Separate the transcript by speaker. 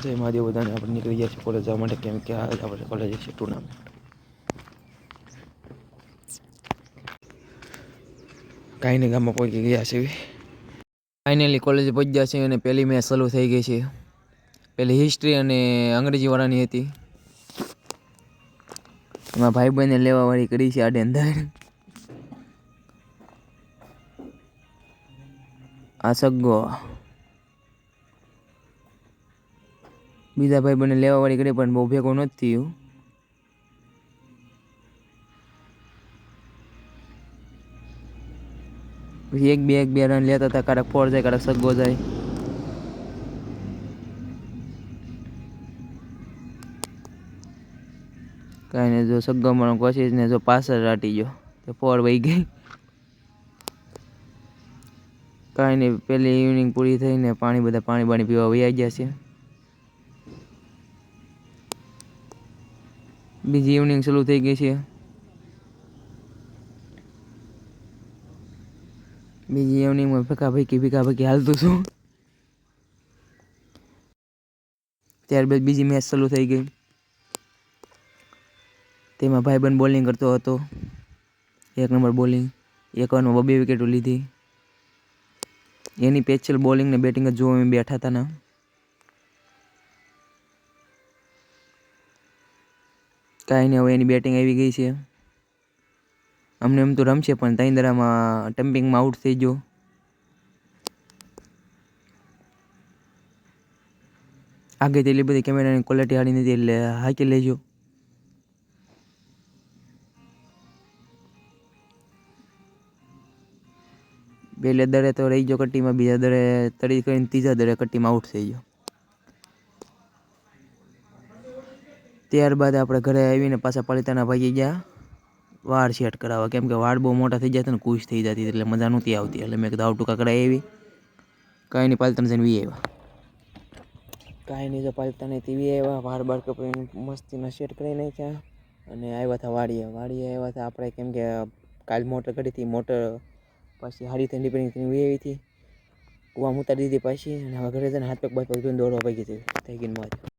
Speaker 1: જય મહાદેવ બધાને આપણે નીકળી ગયા છીએ કોલેજ જવા માટે, કેમ કે આજે આપણે કોલેજ છે ટુર્નામેન્ટ કાંઈ નહીં, ગામમાં પહોંચી ગયા છે ફાઇનલી કોલેજ પહોંચી ગયા છે અને પહેલી મેચ ચાલુ થઈ ગઈ છે. પહેલી હિસ્ટ્રી અને અંગ્રેજીવાળાની હતી. એમાં ભાઈ બહેને લેવાવાળી કરી છે આડે અંધાર આ સગ્ગો બીજા ભાઈ બને લેવાવાળી કરી, પણ બહુ ભેગો નથી થયું. પછી એક બે એક બે રન લેતા હતા ક્યારેક ફોર જાય ક્યારેક સગ્ગો જાય. કાંઈ જો સગ્ગો મારો કોશિશ ને જો પાછળ રાટી ગયો, તો ફોર વહી ગઈ. કાંઈ નહીં, પેલી ઇવનિંગ પૂરી થઈને પાણી, બધા પાણી બાણી પીવા વહી ગયા છે. બીજી ઇવનિંગ શરૂ થઈ ગઈ છે. બીજી ઇવનિંગમાં ભેગા ભેગી ભેગા ભેગી હાલતું છું. ત્યારબાદ બીજી મેચ શરૂ થઈ ગઈ. તેમાં ભાઈબંધ બોલિંગ કરતો હતો. એક નંબર બોલિંગ એક ઓવરમાં બબે વિકેટો લીધી. એની પેચલ બોલિંગ ને બેટિંગ જ જોવા અમે બેઠા હતા ને. કાંઈ નહીં, હવે એની બેટિંગ આવી ગઈ છે. અમને એમ તો રમશે, પણ ત્રણ દરામાં ટમ્પિંગમાં આઉટ થઈ ગયો. આગે એટલી બધી કેમેરાની ક્વોલિટી હારી નથી, એટલે હાકી લેજો. પહેલે દરે તો રહી ગયો કટ્ટીમાં, બીજા દરે તરી કરીને ત્રીજા દરે કટ્ટીમાં આઉટ થઈ ગયો. ત્યારબાદ આપણે ઘરે આવીને પાછા પાલિતાના ભાગી ગયા. વાળ સેટ કરાવવા. કેમ કે વાળ બહુ મોટા થઈ જતા ને કુશ થઈ જતી એટલે મજા નહોતી આવતી. એટલે મેં દાવ ટૂંકા કરાવી આવી. કાંઈ નહીં, પાલિતાને જઈને વી આવ્યા કાંઈ નહીં, જો પાલિતાને ટીવી આવ્યા વાળ બાળ કપડી મસ્તીના સેટ કરી નાખ્યા. અને આવ્યા હતા વાડીએ વાડીએ આવ્યા હતા આપણે કેમ કે કાલ મોટર કરી હતી. મોટર પછી હારી ઠંડી પડી વી આવી હતી. કૂવામાં ઉતારી દીધી પાછી. અને હવે ઘરે જઈને હાથ પગ બાદ પગ દોડવા પગી હતી થઈ ગઈ મોજ